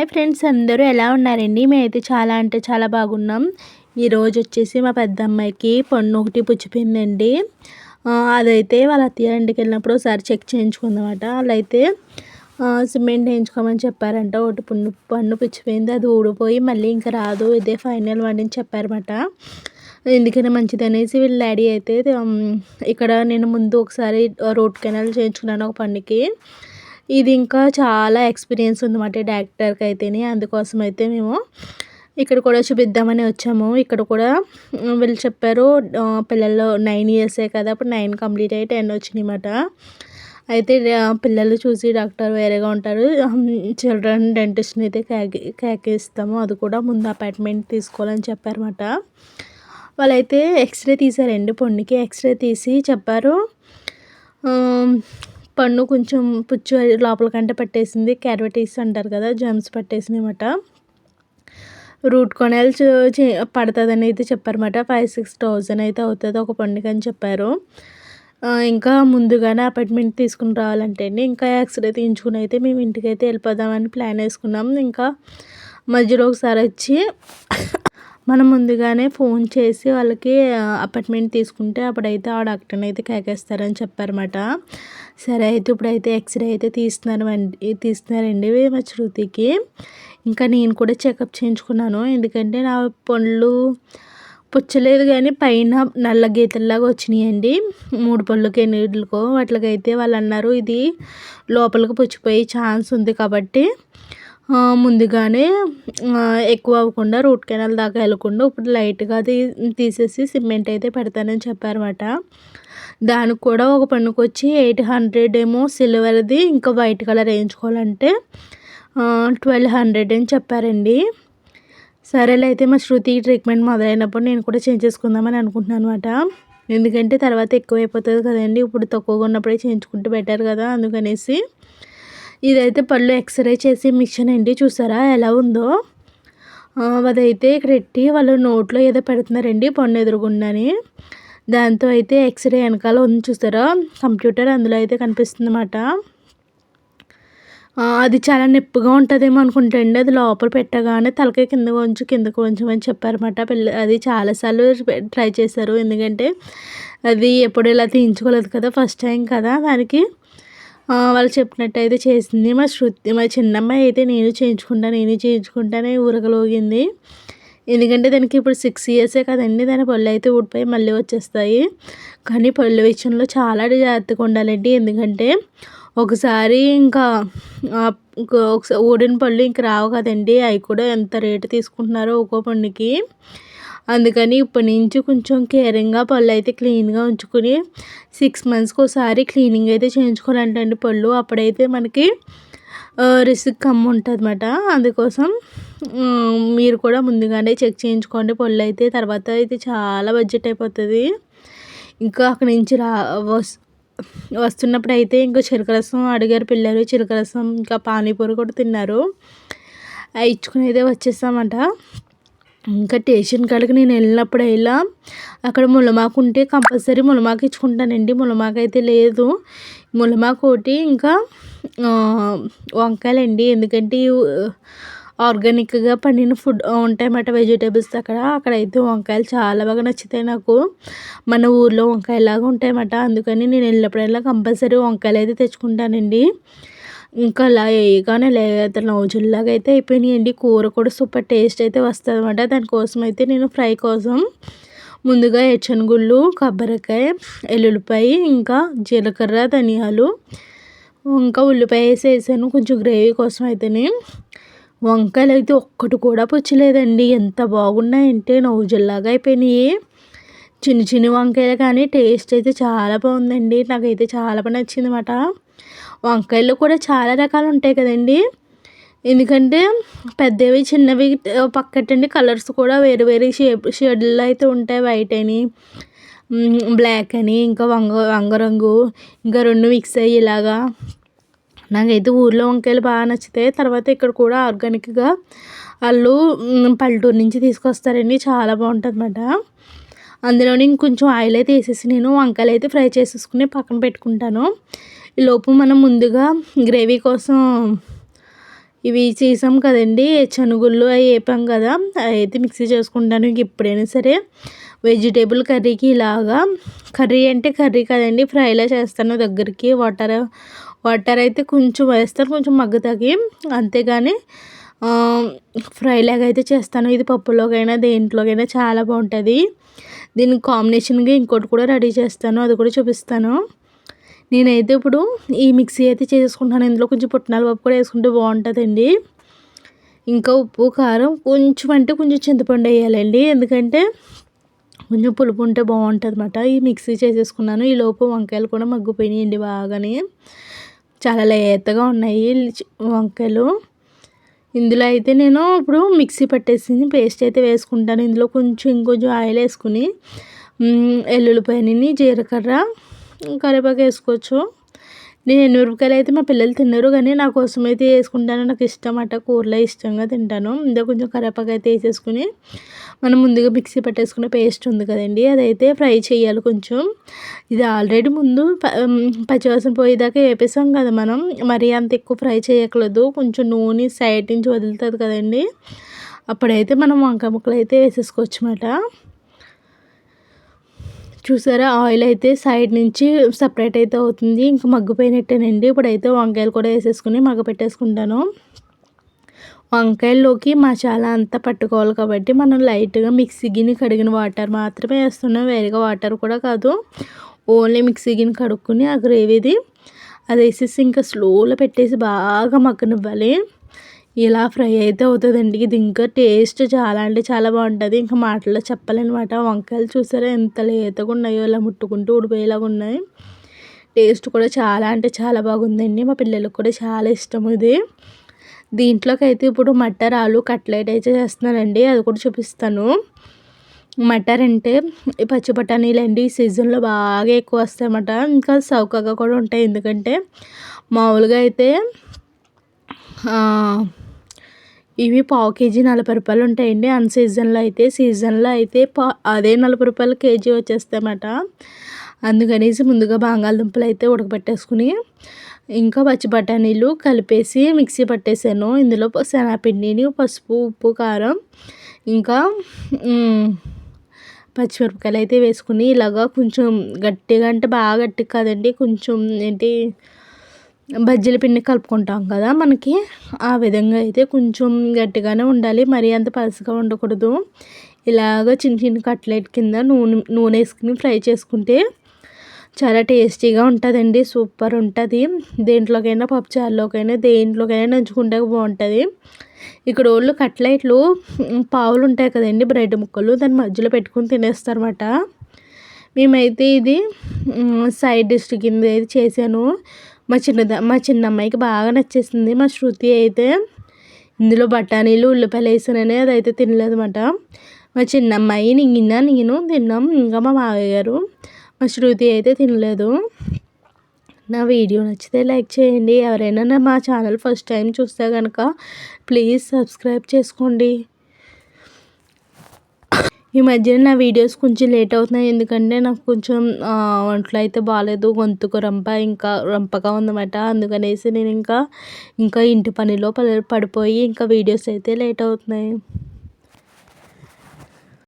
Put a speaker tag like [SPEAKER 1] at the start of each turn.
[SPEAKER 1] Hi friends అందరూ ఎలా ఉన్నారండి? మేమైతే చాలా అంటే చాలా బాగున్నాం. ఈరోజు వచ్చేసి మా పెద్ద అమ్మాయికి పన్ను ఒకటి పుచ్చిపోయిందండి. అదైతే వాళ్ళ అత్తయ్య ఇంటికి వెళ్ళినప్పుడు ఒకసారి చెక్ చేయించుకుందామట. వాళ్ళైతే సిమెంట్ వేయించుకోమని చెప్పారంట. ఒకటి పన్ను పన్ను పుచ్చిపోయింది. అది ఊడిపోయి మళ్ళీ ఇంకా రాదు. ఇదే ఫైనల్ వన్ అని చెప్పారన్నమాట. ఎందుకైనా మంచిది అనేసి వీళ్ళ డాడీ అయితే ఇక్కడ నేను ముందు ఒకసారి రోడ్ కెనాల్ చేయించుకున్నాను ఒక పన్నుకి ఇది ఇంకా చాలా ఎక్స్పీరియన్స్ ఉందన్నమాట డాక్టర్కి అయితేనే. అందుకోసం అయితే మేము ఇక్కడ కూడా చూపిద్దామని వచ్చాము. ఇక్కడ కూడా వీళ్ళు చెప్పారు పిల్లలు నైన్ ఇయర్సే కదా అప్పుడు నైన్ కంప్లీట్ అయ్యి టెన్ వచ్చినాయన్నమాట అయితే పిల్లలు చూసి డాక్టర్ వేరేగా ఉంటారు. చిల్డ్రన్ డెంటిస్ట్ని అయితే కేకి క్యాకిస్తాము అది కూడా ముందు అపాయింట్మెంట్ తీసుకోవాలని చెప్పారన్నమాట వాళ్ళైతే ఎక్స్రే తీసారండి పొండికి ఎక్స్రే తీసి చెప్పారు. పన్ను కొంచెం పుచ్చు లోపలికంటే పట్టేసింది. క్యారవటీస్ అంటారు కదా జమ్స్ పట్టేసినాయి అన్నమాట రూట్ కొనాల్ పడుతుందని అయితే చెప్పారన్నమాట. ఫైవ్ సిక్స్ థౌజండ్ అయితే అవుతుంది ఒక పండుగ అని చెప్పారు. ఇంకా ముందుగానే అపాయింట్మెంట్ తీసుకుని రావాలంటే అండి ఇంకా ఎక్స్రే తీయించుకుని అయితే మేము ఇంటికి అయితే వెళ్ళిపోదామని ప్లాన్ వేసుకున్నాం. ఇంకా మధ్యలో ఒకసారి వచ్చి మనం ముందుగానే ఫోన్ చేసి వాళ్ళకి అపార్ట్మెంట్ తీసుకుంటే అప్పుడైతే ఆ డాక్టర్ని అయితే కేకేస్తారని చెప్పారన్నమాట. సరే అయితే ఇప్పుడైతే ఎక్స్రే అయితే తీస్తున్నారు అండి తీస్తున్నారండి మా శృతికి. ఇంకా నేను కూడా చెకప్ చేయించుకున్నాను. ఎందుకంటే నా పళ్ళు పుచ్చలేదు కానీ పైన నల్ల గీతల్లాగా వచ్చినాయండి. మూడు పళ్ళకి ఎన్నిటికో వాటికైతే వాళ్ళు అన్నారు ఇది లోపలికి పుచ్చిపోయే ఛాన్స్ ఉంది కాబట్టి ముందుగానే ఎక్కువ అవ్వకుండా రూట్ కెనాల్ దాకా వెళ్ళకుండా ఇప్పుడు లైట్గా అది తీసేసి సిమెంట్ అయితే పెడతానని చెప్పారన్నమాట. దానికి కూడా ఒక పన్నుకు వచ్చి ఎయిట్ హండ్రెడ్ ఏమో సిల్వర్ది ఇంకా వైట్ కలర్ వేయించుకోవాలంటే ట్వెల్వ్ హండ్రెడ్ అని చెప్పారండి. సరేలే అయితే మా శృతి ట్రీట్మెంట్ మొదలైనప్పుడు నేను కూడా చేంజ్ చేసుకుందామని అనుకుంటున్నాను అనమాట ఎందుకంటే తర్వాత ఎక్కువైపోతుంది కదండి ఇప్పుడు తక్కువగా ఉన్నప్పుడే చేయించుకుంటే బెటర్ కదా అందుకనేసి. ఇదైతే పళ్ళు ఎక్స్రే చేసి మిషన్ అండి చూసారా ఎలా ఉందో? అదైతే ఇక్కడ ఎట్టి వాళ్ళు నోట్లో ఏదో పెడుతున్నారండి పన్ను ఎదురుగుండని. దాంతో అయితే ఎక్స్రే వెనకాల ఉంది చూసారా? కంప్యూటర్ అందులో అయితే కనిపిస్తుంది అన్నమాట అది చాలా నొప్పిగా ఉంటుందేమో అనుకుంటండి అది లోపల పెట్టగానే తలకాయ కింద కొంచెం కిందకు కొంచెం అని చెప్పారన్నమాట పిల్ల. అది చాలాసార్లు ట్రై చేశారు ఎందుకంటే అది ఎప్పుడు ఇలా తీయించుకోలేదు కదా ఫస్ట్ టైం కదా దానికి. వాళ్ళు చెప్పినట్టు అయితే చేసింది. మా శృతి మా చిన్నమ్మాయి అయితే నేను చేయించుకుంటా నేను చేయించుకుంటానే ఊరకలోగింది ఎందుకంటే దానికి ఇప్పుడు సిక్స్ ఇయర్సే కదండి దాని పళ్ళు అయితే ఊడిపోయి మళ్ళీ వచ్చేస్తాయి. కానీ పళ్ళు విషయంలో చాలా జాగ్రత్తగా ఉండాలండి. ఎందుకంటే ఒకసారి ఇంకా ఒకసారి ఊడిన పళ్ళు ఇంక రావు కదండి. అవి కూడా ఎంత రేటు తీసుకుంటున్నారో ఒక్కో పండుకి అందుకని ఇప్పటి నుంచి కొంచెం కేరింగ్గా పళ్ళు అయితే క్లీన్గా ఉంచుకుని సిక్స్ మంత్స్కి ఒకసారి క్లీనింగ్ అయితే చేయించుకోవాలంటండి పళ్ళు. అప్పుడైతే మనకి రిస్క్ కమ్ ఉంటుందన్నమాట. అందుకోసం మీరు కూడా ముందుగానే చెక్ చేయించుకోండి. పళ్ళు అయితే తర్వాత అయితే చాలా బడ్జెట్ అయిపోతుంది. ఇంకా అక్కడి నుంచి రా వస్ వస్తున్నప్పుడు అయితే ఇంకా చిరకరసం రసం అడిగారు పిల్లలు. చిరకరసం రసం ఇంకా పానీపూరి కూడా తిన్నారు. ఇచ్చుకుని అయితే వచ్చేసామంట ఇంకా స్టేషన్ కాడికి నేను వెళ్ళినప్పుడు ఇలా అక్కడ ములమాకు ఉంటే కంపల్సరీ ములమాకు ఇచ్చుకుంటానండి. ములమాకు అయితే లేదు. ములమాకు ఒకటి ఇంకా వంకాయలండి. ఎందుకంటే ఆర్గానిక్గా పండిన ఫుడ్ ఉంటాయన్నమాట వెజిటేబుల్స్ అక్కడ. అక్కడైతే వంకాయలు చాలా బాగా నచ్చుతాయి నాకు. మన ఊర్లో వంకాయలాగా ఉంటాయన్నమాట. అందుకని నేను వెళ్ళినప్పుడల్లా కంపల్సరీ వంకాయలు అయితే తెచ్చుకుంటానండి. ఇంకా అలా వేయగానే లేదా నౌజుల్లాగా అయితే అయిపోయినాయండి. కూర కూడా సూపర్ టేస్ట్ అయితే వస్తుంది అనమాట దానికోసం అయితే నేను ఫ్రై కోసం ముందుగా ఎచ్చనగుళ్ళు కొబ్బరికాయ ఎల్లుల్లిపాయ ఇంకా జీలకర్ర ధనియాలు ఇంకా ఉల్లిపాయ వేసి వేసాను కొంచెం గ్రేవీ కోసం అయితేనే వంకాయలు అయితే ఒక్కటి కూడా పుచ్చలేదండి. ఎంత బాగున్నాయంటే నవ్వుజల్లాగా అయిపోయినాయి. చిన్న చిన్న వంకాయలు కానీ టేస్ట్ అయితే చాలా బాగుందండి. నాకైతే చాలా బాగా నచ్చింది అనమాట వంకాయలు కూడా చాలా రకాలు ఉంటాయి కదండి. ఎందుకంటే పెద్దవి చిన్నవి పక్కటండి కలర్స్ కూడా వేరు వేరే షేప్ షేడ్లో అయితే ఉంటాయి. వైట్ అని బ్లాక్ అని ఇంకా వంగ వంగరంగు ఇంకా రెండు మిక్స్ అయ్యి ఇలాగా. నాకైతే ఊర్లో వంకాయలు బాగా నచ్చుతాయి తర్వాత ఇక్కడ కూడా ఆర్గానిక్గా వాళ్ళు పల్లెటూరు నుంచి తీసుకొస్తారండి. చాలా బాగుంటుంది అన్నమాట అందులోని ఇంకొంచెం ఆయిల్ అయితే వేసేసి నేను వంకాయలు అయితే ఫ్రై చేసేసుకుని పక్కన పెట్టుకుంటాను. లోపు మనం ముందుగా గ్రేవీ కోసం ఇవి చేసాం కదండి శనగుళ్ళు అవి వేపాం కదా అవి అయితే మిక్సీ చేసుకుంటాను ఇంక ఎప్పుడైనా సరే. వెజిటేబుల్ కర్రీకి ఇలాగా. కర్రీ అంటే కర్రీ కదండి ఫ్రైలా చేస్తాను దగ్గరికి. వాటర్ వాటర్ అయితే కొంచెం వేస్తాను కొంచెం మగ్గుతాకి అంతేగాని ఫ్రైలాగా అయితే చేస్తాను. ఇది పప్పులోకైనా దేంట్లోకైనా చాలా బాగుంటుంది. దీనికి కాంబినేషన్గా ఇంకోటి కూడా రెడీ చేస్తాను. అది కూడా చూపిస్తాను. నేనైతే ఇప్పుడు ఈ మిక్సీ అయితే చేసుకుంటాను ఇందులో కొంచెం పుట్నాల పప్పు కూడా వేసుకుంటే బాగుంటుందండి. ఇంకా ఉప్పు కారం కొంచెం అంటే కొంచెం చింతపండు వేయాలండి. ఎందుకంటే కొంచెం పులుపు ఉంటే బాగుంటుంది అనమాట ఈ మిక్సీ చేసేసుకున్నాను. ఈ లోపు వంకాయలు కూడా మగ్గిపోయినాయండి బాగానే. చాలా లేతగా ఉన్నాయి వంకాయలు. ఇందులో అయితే నేను ఇప్పుడు మిక్సీ పట్టేసి పేస్ట్ అయితే వేసుకుంటాను. ఇందులో కొంచెం ఇంకొంచెం ఆయిల్ వేసుకుని ఎల్లుల్లిపాయని జీలకర్ర కరివేపాకు వేసుకోవచ్చు. నేను ఎన్నిమిరపకాయలు అయితే మా పిల్లలు తిన్నారు కానీ నా కోసం అయితే వేసుకుంటాను. నాకు ఇష్టం అట్ట కూరలో ఇష్టంగా తింటాను. ఇంకా కొంచెం కరేపాకు అయితే వేసేసుకుని మనం ముందుగా మిక్సీ పట్టేసుకున్న పేస్ట్ ఉంది కదండి అదైతే ఫ్రై చేయాలి కొంచెం. ఇది ఆల్రెడీ ముందు పచ్చివాసన పోయేదాకా వేపేసాం కదా మనం. మరీ అంత ఎక్కువ ఫ్రై చేయకూడదు. కొంచెం నూనె సైడ్ నుంచి వదులుతుంది కదండి. అప్పుడైతే మనం వంకాయ ముక్కలు అయితే వేసేసుకోవచ్చు అన్నమాట చూసారా? ఆయిల్ అయితే సైడ్ నుంచి సపరేట్ అయితే అవుతుంది. ఇంకా మగ్గిపోయినట్టేనండి. ఇప్పుడైతే వంకాయలు కూడా వేసేసుకుని మగ్గ పెట్టేసుకుంటాను వంకాయల్లోకి మసాలా అంతా పట్టుకోవాలి కాబట్టి మనం లైట్గా మిక్సీ గిన్నె కడిగిన వాటర్ మాత్రమే వేస్తున్నాం. వేరేగా వాటర్ కూడా కాదు. ఓన్లీ మిక్సీ గిన్నె కడుక్కుని ఆ గ్రేవీది అది వేసేసి ఇంకా స్లోలో పెట్టేసి బాగా మగ్గనివ్వాలి. ఇలా ఫ్రై అయితే అవుతుందండి. ఇది ఇంకా టేస్ట్ చాలా అంటే చాలా బాగుంటుంది. ఇంకా మాటల్లో చెప్పాలన్నమాట వంకాయలు చూసారా ఎంత లేతగా ఉన్నాయో ఇలా ముట్టుకుంటూ ఊడిపోయేలాగా ఉన్నాయి. టేస్ట్ కూడా చాలా అంటే చాలా బాగుందండి. మా పిల్లలకు కూడా చాలా ఇష్టం ఇది. దీంట్లోకి అయితే ఇప్పుడు మటర్ ఆలు కట్లెట్ అయితే చేస్తున్నానండి. అది కూడా చూపిస్తాను. మటర్ అంటే పచ్చి బఠానీలు అండి. ఈ సీజన్లో బాగా ఎక్కువ వస్తాయన్నమాట. ఇంకా చౌకగా కూడా ఉంటాయి. ఎందుకంటే మామూలుగా అయితే ఇవి పావు కేజీ నలభై రూపాయలు ఉంటాయండి. అన్ సీజన్లో అయితే సీజన్లో అయితే పా అదే నలభై రూపాయలు కేజీ వచ్చేస్తాయన్నమాట. అందుకనేసి ముందుగా బంగాళదుంపలు అయితే ఉడకబెట్టేసుకుని ఇంకా పచ్చి బఠానీలు కలిపేసి మిక్సీ పట్టేసాను. ఇందులో శనగపిండిని పసుపు ఉప్పు కారం ఇంకా పచ్చిమిరపకాయలు అయితే వేసుకుని ఇలాగా కొంచెం గట్టిగా అంటే బాగా గట్టి కాదండి. కొంచెం ఏంటి బజ్జీల పిండి కలుపుకుంటాం కదా మనకి. ఆ విధంగా అయితే కొంచెం గట్టిగానే ఉండాలి. మరీ అంత పలసగా ఉండకూడదు. ఇలాగ చిన్న చిన్న కట్లెట్ కింద నూనె నూనె వేసుకుని ఫ్రై చేసుకుంటే చాలా టేస్టీగా ఉంటుందండి. సూపర్ ఉంటుంది. దేంట్లోకైనా పప్పుచారులోకైనా దేంట్లోకైనా నంచుకుంటే బాగుంటుంది. ఇక్కడ వాళ్ళు కట్లెట్లు పావులు ఉంటాయి కదండి బ్రెడ్ ముక్కలు. దాని మధ్యలో పెట్టుకుని తినేస్తారన్నమాట. మేమైతే ఇది సైడ్ డిష్ కింద అయితే చేశాను. మా చిన్నద మా చిన్న అమ్మాయికి బాగా నచ్చేసింది మా శృతి అయితే. ఇందులో బఠానీలు ఉల్లిపాయలు వేసానని అదైతే తినలేదన్నమాట. మా చిన్న అమ్మాయి నిన్న నేను తిన్నాం ఇంకా మా మావయ్య గారు మా శృతి అయితే తినలేదు. నా వీడియో నచ్చితే లైక్ చేయండి. ఎవరైనా మా ఛానల్ ఫస్ట్ టైం చూస్తే కనుక ప్లీజ్ సబ్స్క్రైబ్ చేసుకోండి. ఈ మధ్యన నా వీడియోస్ కొంచెం లేట్ అవుతున్నాయి. ఎందుకంటే నాకు కొంచెం ఒంట్లో అయితే బాగాలేదు. గొంతుకు రంప ఇంకా రంపగా ఉందన్నమాట. అందుకనేసి నేను ఇంకా ఇంకా ఇంటి పనిలో పడిపోయి ఇంకా వీడియోస్ అయితే లేట్ అవుతున్నాయి.